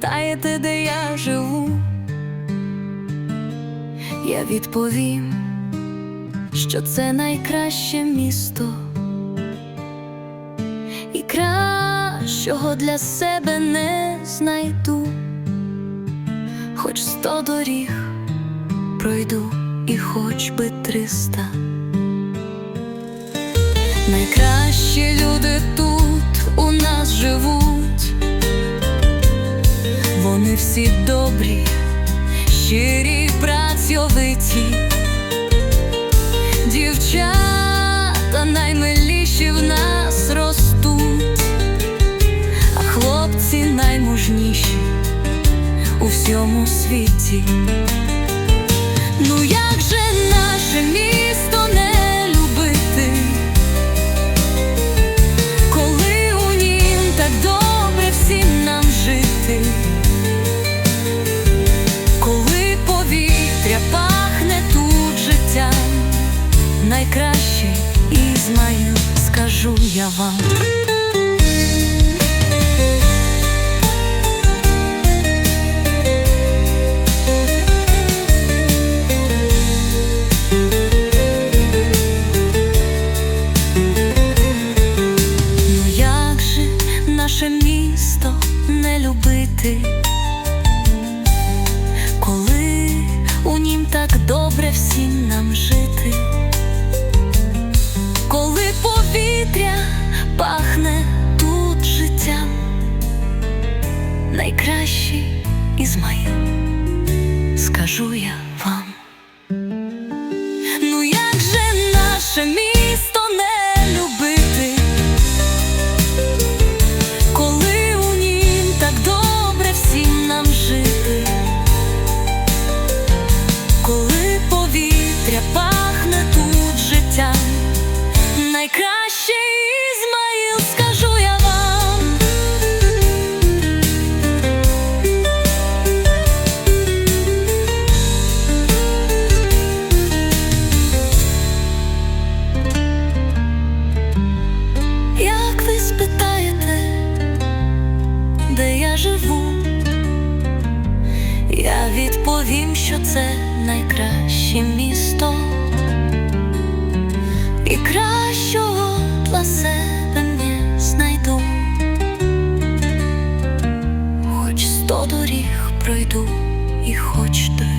Питаєте, де я живу, я відповім, що це найкраще місто, і кращого для себе не знайду, хоч сто доріг пройду і хоч би триста. Найкращі люди тут у нас живуть всі добрі, щирі, працьовиті, дівчата наймиліші в нас ростуть, а хлопці наймужніші у всьому світі. Ну як же наше місто найкраще Ізмаїл, скажу я вам. Ну як же наше місто не любити, коли у нім так добре всім нам жити, найкращий Ізмаїл, скажу я вам. Ну як же наше місто живу, я відповім, що це найкраще місто, і кращого для себе не знайду, хоч сто доріг пройду, і хоч ти